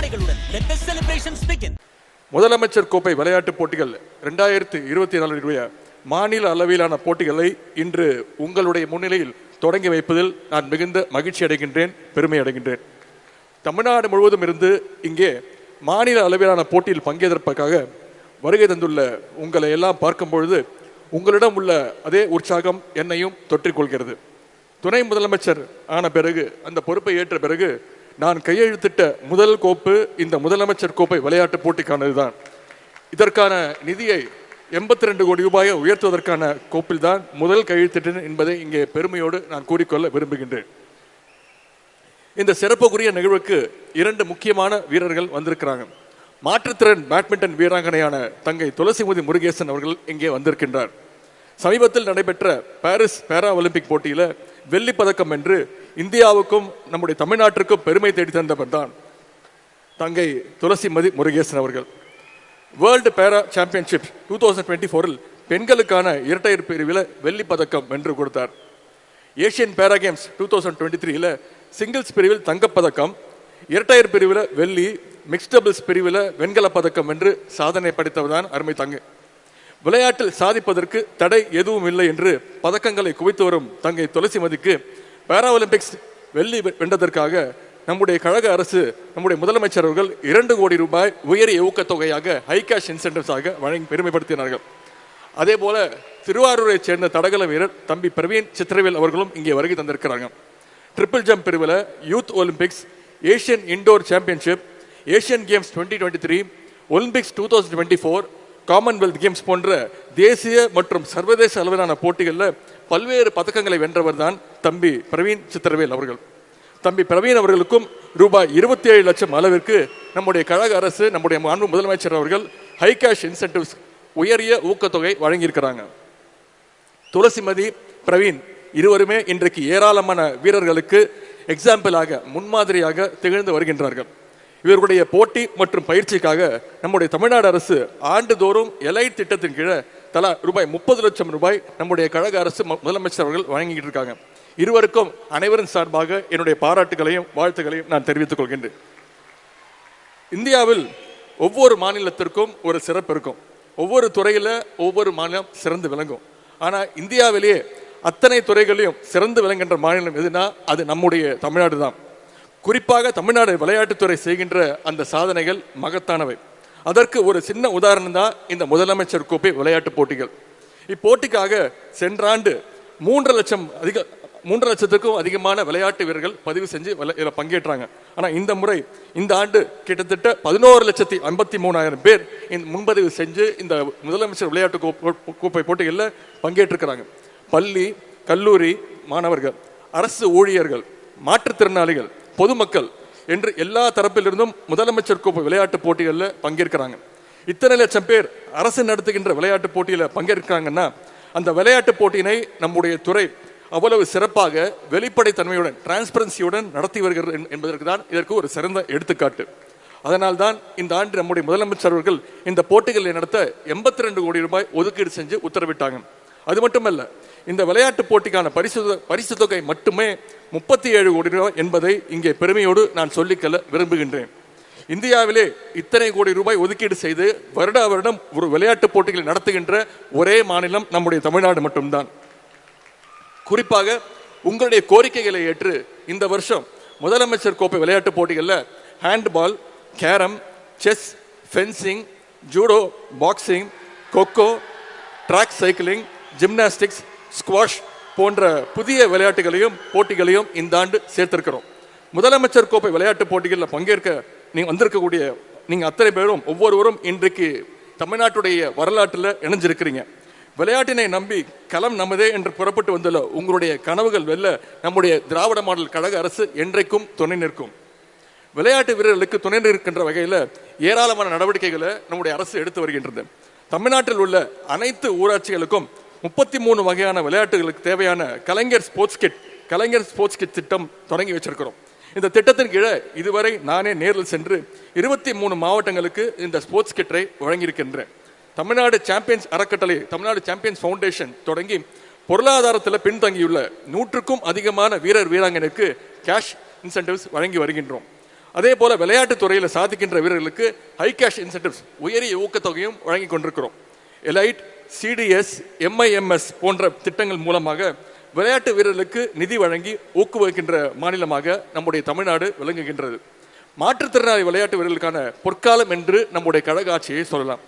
ஆணைகளுடன் let the celebrations begin. முதலமைச்சர் கோப்பை விளையாட்டுப் போட்டிகள் ரெண்டாயிரத்தி இருபத்தி நாலுடைய மாநில அளவிலான போட்டிகளை இன்று உங்களுடைய முன்னிலையில் தொடங்கி வைப்பதில் நான் மிகுந்த மகிழ்ச்சி அடைகின்றேன் பெருமை அடைகின்றேன். தமிழ்நாடு முழுவதும் இருந்து இங்கே மாநில அளவிலான போட்டியில் பங்கேற்பதற்காக வருகை தந்துள்ள உங்களை எல்லாம் பார்க்கும் பொழுது உங்களிடம் உள்ள அதே உற்சாகம் என்னையும் தொற்றிக்கொள்கிறது. துணை முதலமைச்சர் ஆன பிறகு அந்த பொறுப்பை ஏற்ற பிறகு நான் கையெழுத்திட்ட முதல் கோப்பு இந்த முதலமைச்சர் கோப்பை விளையாட்டு போட்டிக்கானது தான் இதற்கான நிதியை எண்பத்தி ரெண்டு கோடி ரூபாயை உயர்த்துவதற்கான கோப்பில் தான் முதல் கையெழுத்திட்டேன் என்பதை இங்கே பெருமையோடு நான் கூறிக்கொள்ள விரும்புகின்றேன். இந்த சிறப்புக்குரிய நிகழ்வுக்கு இரண்டு முக்கியமான வீரர்கள் வந்திருக்கிறாங்க. மாற்றுத்திறன் பேட்மிண்டன் வீராங்கனையான தங்கை துளசிமுதி முருகேசன் அவர்கள் இங்கே வந்திருக்கின்றார். சமீபத்தில் நடைபெற்ற பாரிஸ் பேரா ஒலிம்பிக் போட்டியில் வெள்ளி பதக்கம் என்று இந்தியாவுக்கும் நம்முடைய தமிழ்நாட்டிற்கும் பெருமை தேடி தந்தவர் தான் தங்கை துளசிமதி முருகேசன் அவர்கள். வேர்ல்டு பேரா சாம்பியன்ஷிப் டூ தௌசண்ட் டுவெண்ட்டி ஃபோரில் பெண்களுக்கான இரட்டையர் பிரிவில் வெள்ளி பதக்கம் வென்று கொடுத்தார். Asian para games two thousand twenty த்ரீல சிங்கிள்ஸ் பிரிவில் தங்கப்பதக்கம் இரட்டையர் பிரிவில் வெள்ளி மிக்ஸ் டபுள்ஸ் பிரிவில் வெண்கலப் பதக்கம் வென்று சாதனை படைத்தவர் தான் அருமை தங்கை. விளையாட்டில் சாதிப்பதற்கு தடை எதுவும் இல்லை என்று பதக்கங்களை குவித்து வரும் தங்கை துளசிமதிக்கு பாரா ஒலிம்பிக்ஸ் வெள்ளி வெ- வென்றதற்காக நம்முடைய கழக அரசு நம்முடைய முதலமைச்சர் அவர்கள் இரண்டு கோடி ரூபாய் உயரிய ஊக்கத்தொகையாக ஹை கேஷ் இன்சென்டிவ்ஸாக வழங்கி பெருமைப்படுத்தினார்கள். அதே போல திருவாரூரை சேர்ந்த தடகள வீரர் தம்பி பிரவீன் சித்திரவேல் அவர்களும் இங்கே வருகை தந்திருக்கிறாங்க. ட்ரிபிள் ஜம்ப் பிரிவில் youth Olympics Asian indoor championship Asian games twenty twenty three Olympics two thousand twenty four Commonwealth games போன்ற தேசிய மற்றும் சர்வதேச அளவிலான போட்டிகளில் பல்வேறு பதக்கங்களை வென்றவர் தான் தம்பி பிரவீன் சித்திரவேல் அவர்கள். தம்பி பிரவீன் அவர்களுக்கும் ரூபாய் இருபத்தி ஏழு லட்சம் அளவிற்கு நம்முடைய கழக அரசு நம்முடைய மாண்பு முதலமைச்சர் அவர்கள் ஹை கேஷ் இன்சென்டிவ்ஸ் உயரிய ஊக்கத்தொகை வழங்கியிருக்கிறாங்க. துளசிமதி பிரவீன் இருவருமே இன்றைக்கு ஏராளமான வீரர்களுக்கு எக்ஸாம்பிளாக முன்மாதிரியாக திகழ்ந்து வருகின்றார்கள். இவர்களுடைய போட்டி மற்றும் பயிற்சிக்காக நம்முடைய தமிழ்நாடு அரசு ஆண்டுதோறும் எலைட் திட்டத்தின் கீழே தலா ரூபாய் முப்பது லட்சம் ரூபாய் நம்முடைய கழக அரசு முதலமைச்சர் அவர்கள் வழங்கிட்டு இருக்காங்க. இருவருக்கும் அனைவரின் சார்பாக என்னுடைய பாராட்டுகளையும் வாழ்த்துக்களையும் நான் தெரிவித்துக் கொள்கின்றேன். இந்தியாவில் ஒவ்வொரு மாநிலத்திற்கும் ஒரு சிறப்பு இருக்கும். ஒவ்வொரு துறையில ஒவ்வொரு மாநிலம் சிறந்து விளங்கும். ஆனால் இந்தியாவிலேயே அத்தனை துறைகளையும் சிறந்து விளங்குகின்ற மாநிலம் எதுனா அது நம்முடைய தமிழ்நாடு தான். குறிப்பாக தமிழ்நாடு விளையாட்டுத்துறை செய்கின்ற அந்த சாதனைகள் மகத்தானவை. அதற்கு ஒரு சின்ன உதாரணம் தான் இந்த முதலமைச்சர் கோப்பை விளையாட்டுப் போட்டிகள். இப்போட்டிக்காக சென்ற ஆண்டு மூன்று லட்சம் அதிக மூன்று லட்சத்துக்கும் அதிகமான விளையாட்டு வீரர்கள் பதிவு செஞ்சு விளை- பங்கேற்றாங்க. ஆனால் இந்த முறை இந்த ஆண்டு கிட்டத்தட்ட பதினோரு லட்சத்தி ஐம்பத்தி மூணாயிரம் பேர் இந்த முன்பதிவு செஞ்சு இந்த முதலமைச்சர் விளையாட்டு கோப்பை போட்டிகளில் பங்கேற்றிருக்கிறாங்க. பள்ளி கல்லூரி மாணவர்கள் அரசு ஊழியர்கள் மாற்றுத்திறனாளிகள் பொதுமக்கள் என்று எல்லா தரப்பிலிருந்தும் முதலமைச்சர் கோப்பை விளையாட்டு போட்டிகளில் பங்கேற்கிறாங்க. இத்தனை லட்சம் பேர் அரசு நடத்துகின்ற விளையாட்டு போட்டியில் பங்கேற்கிறாங்கன்னா அந்த விளையாட்டு போட்டியினை நம்முடைய துறை அவ்வளவு சிறப்பாக வெளிப்படைத்தன்மையுடன் டிரான்ஸ்பரன்சியுடன் நடத்தி வருகிறது என்- என்பதற்கு தான் இதற்கு ஒரு சிறந்த எடுத்துக்காட்டு. அதனால்தான் இந்த ஆண்டு நம்முடைய முதலமைச்சர் அவர்கள் இந்த போட்டிகளை நடத்த எண்பத்தி ரெண்டு கோடி ரூபாய் ஒதுக்கீடு செஞ்சு உத்தரவிட்டாங்க. அது மட்டுமல்ல இந்த விளையாட்டு போட்டிக்கான பரிசு பரிசு தொகை மட்டுமே முப்பத்தி ஏழு கோடி ரூபாய் என்பதை இங்கே பெருமையோடு நான் சொல்லிக்கொள்ள விரும்புகின்றேன். இந்தியாவிலே இத்தனை கோடி ரூபாய் ஒதுக்கீடு செய்து வருட வருடம் ஒரு விளையாட்டு போட்டிகளை நடத்துகின்ற ஒரே மாநிலம் நம்முடைய தமிழ்நாடு மட்டும்தான். குறிப்பாக உங்களுடைய கோரிக்கைகளை ஏற்று இந்த வருஷம் முதலமைச்சர் கோப்பை விளையாட்டு போட்டிகளில் handball carrom chess fencing judo boxing kho kho track cycling gymnastics squash போன்ற புதிய விளையாட்டுகளையும் போட்டிகளையும் இந்த ஆண்டு சேர்த்திருக்கிறோம். முதலமைச்சர் கோப்பை விளையாட்டு போட்டிகளில் பங்கேற்க நீங்கள் வந்திருக்கக்கூடிய நீங்கள் அத்தனை பேரும் ஒவ்வொருவரும் இன்றைக்கு தமிழ்நாட்டுடைய வரலாற்றில் இணைஞ்சிருக்கிறீங்க. விளையாட்டினை நம்பி களம் நமதே என்று புறப்பட்டு வந்துள்ள உங்களுடைய கனவுகள் வெல்ல நம்முடைய திராவிட மாடல் கழக அரசு என்றைக்கும் துணை நிற்கும். விளையாட்டு வீரர்களுக்கு துணை நிற்கின்ற வகையில் ஏராளமான நடவடிக்கைகளை நம்முடைய அரசு எடுத்து வருகின்றது. தமிழ்நாட்டில் உள்ள அனைத்து ஊராட்சிகளுக்கும் முப்பத்தி மூணு வகையான விளையாட்டுகளுக்கு தேவையான Kalaignar sports kit Kalaignar sports kit திட்டம் தொடங்கி வச்சிருக்கிறோம். இந்த திட்டத்தின் கீழே இதுவரை நானே நேரில் சென்று இருபத்தி மூணு மாவட்டங்களுக்கு இந்த ஸ்போர்ட்ஸ் கிட்டை வழங்கியிருக்கின்றேன். தமிழ்நாடு சாம்பியன்ஸ் அறக்கட்டளை தமிழ்நாடு சாம்பியன்ஸ் ஃபவுண்டேஷன் தொடங்கி பொருளாதாரத்தில் பின்தங்கியுள்ள நூற்றுக்கும் அதிகமான வீரர் வீராங்கனுக்கு கேஷ் இன்சென்டிவ்ஸ் வழங்கி வருகின்றோம். அதே போல விளையாட்டுத் துறையில் சாதிக்கின்ற வீரர்களுக்கு ஹை கேஷ் இன்சென்டிவ்ஸ் உயரிய ஊக்கத்தொகையும் வழங்கி கொண்டிருக்கிறோம். எலைட் சிடிஎஸ் எம்ஐஎம்எஸ் போன்ற திட்டங்கள் மூலமாக விளையாட்டு வீரர்களுக்கு நிதி வழங்கி ஊக்குவிக்கின்ற மாநிலமாக நம்முடைய தமிழ்நாடு விளங்குகின்றது. மாற்றுத்திறனாளி விளையாட்டு வீரர்களுக்கான பொற்காலம் என்று நம்முடைய கழக ஆட்சியை சொல்லலாம்.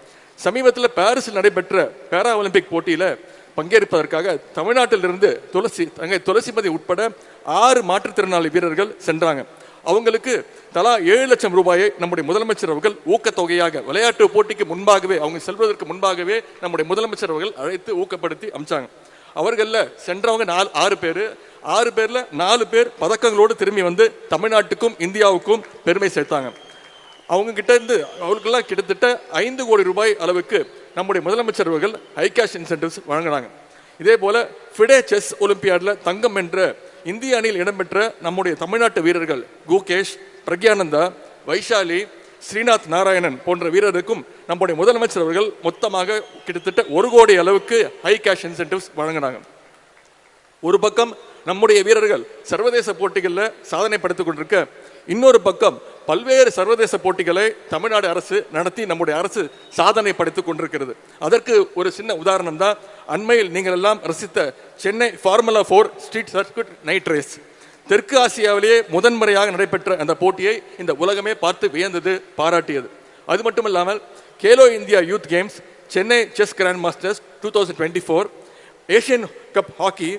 சமீபத்தில் பாரிஸில் நடைபெற்ற பேரா ஒலிம்பிக் போட்டியில் பங்கேற்பதற்காக தமிழ்நாட்டிலிருந்து துளசி தங்கை துளசிபதி உட்பட ஆறு மாற்றுத்திறனாளி வீரர்கள் சென்றாங்க. அவங்களுக்கு தலா ஏழு லட்சம் ரூபாயை நம்முடைய முதலமைச்சர் அவர்கள் ஊக்கத்தொகையாக விளையாட்டு போட்டிக்கு முன்பாகவே அவங்க செல்வதற்கு முன்பாகவே நம்முடைய முதலமைச்சர் அவர்கள் அழைத்து ஊக்கப்படுத்தி அமிச்சாங்க. அவர்களில் சென்றவங்க நாலு ஆறு பேர். ஆறு பேரில் நாலு பேர் பதக்கங்களோடு திரும்பி வந்து தமிழ்நாட்டுக்கும் இந்தியாவுக்கும் பெருமை சேர்த்தாங்க. அவங்க கிட்ட இருந்து அவர்களுக்கெல்லாம் கிட்டத்தட்ட ஐந்து கோடி ரூபாய் அளவுக்கு நம்முடைய முதலமைச்சர் அவர்கள் ஹை கேஷ் இன்சென்டிவ்ஸ் வழங்கினாங்க. இதே போல ஃபிடே செஸ் ஒலிம்பியாடில் தங்கம் என்ற இந்திய அணியில் இடம்பெற்ற நம்முடைய தமிழ்நாட்டு வீரர்கள் குகேஷ் பிரக்யானந்தா வைஷாலி ஸ்ரீநாத் நாராயணன் போன்ற வீரருக்கும் நம்முடைய முதலமைச்சர் அவர்கள் மொத்தமாக கிட்டத்தட்ட ஒரு கோடி அளவுக்கு ஹை கேஷ் இன்சென்டிவ்ஸ் வழங்கினாங்க. ஒரு பக்கம் நம்முடைய வீரர்கள் சர்வதேச போட்டிகளில் சாதனை படுத்திக் கொண்டிருக்க இன்னொரு பக்கம் பல்வேறு சர்வதேச போட்டிகளை தமிழ்நாடு அரசு நடத்தி நம்முடைய அரசு சாதனை படைத்துக் கொண்டிருக்கிறது. அதற்கு ஒரு சின்ன உதாரணம் தான் அண்மையில் நீங்கள் எல்லாம் ரசித்த Chennai formula four street circuit night race தெற்கு ஆசியாவிலேயே முதன்முறையாக நடைபெற்ற அந்த போட்டியை இந்த உலகமே பார்த்து வியந்தது பாராட்டியது. அது மட்டும் இல்லாமல் Khelo India youth games Chennai chess grand masters two thousand twenty four Asian cup hockey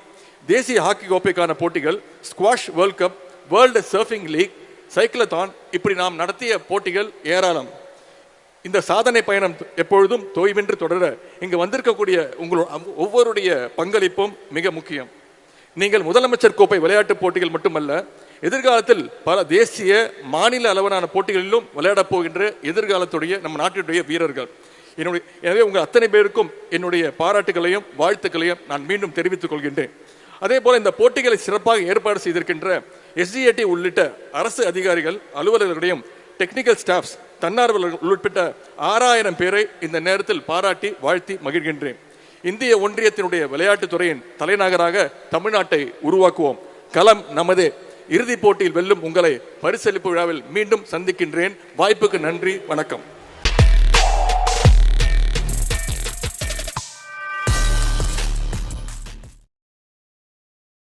தேசிய ஹாக்கி கோப்பைக்கான போட்டிகள் squash world cup world surfing league cyclothon இப்படி நாம் நடத்திய போட்டிகள் ஏராளம். இந்த சாதனை பயணம் எப்பொழுதும் தொய்வின்றி தொடர இங்கு வந்திருக்கக்கூடிய உங்களோட ஒவ்வொருடைய பங்களிப்பும் மிக முக்கியம். நீங்கள் முதலமைச்சர் கோப்பை விளையாட்டுப் போட்டிகள் மட்டுமல்ல எதிர்காலத்தில் பல தேசிய மாநில அளவிலான போட்டிகளிலும் விளையாடப் போகின்ற எதிர்காலத்துடைய நம்ம நாட்டினுடைய வீரர்கள். என்னுடைய எனவே உங்கள் அத்தனை பேருக்கும் என்னுடைய பாராட்டுகளையும் வாழ்த்துக்களையும் நான் மீண்டும் தெரிவித்துக் கொள்கின்றேன். அதே போல இந்த போட்டிகளை சிறப்பாக ஏற்பாடு செய்திருக்கின்ற எஸ்டிஏடி உள்ளிட்ட அரசு அதிகாரிகள் அலுவலர்களுடையும் டெக்னிக்கல் ஸ்டாஃப்ஸ் தன்னார்வலர்கள் உள்பட்ட ஆறாயிரம் பேரை இந்த நேரத்தில் பாராட்டி வாழ்த்தி மகிழ்கின்றேன். இந்திய ஒன்றியத்தினுடைய விளையாட்டுத் துறையின் தலைநகராக தமிழ்நாட்டை உருவாக்குவோம். களம் நமதே. இறுதிப் போட்டியில் வெல்லும் உங்களை பரிசளிப்பு விழாவில் மீண்டும் சந்திக்கின்றேன். வாய்ப்புக்கு நன்றி. வணக்கம்.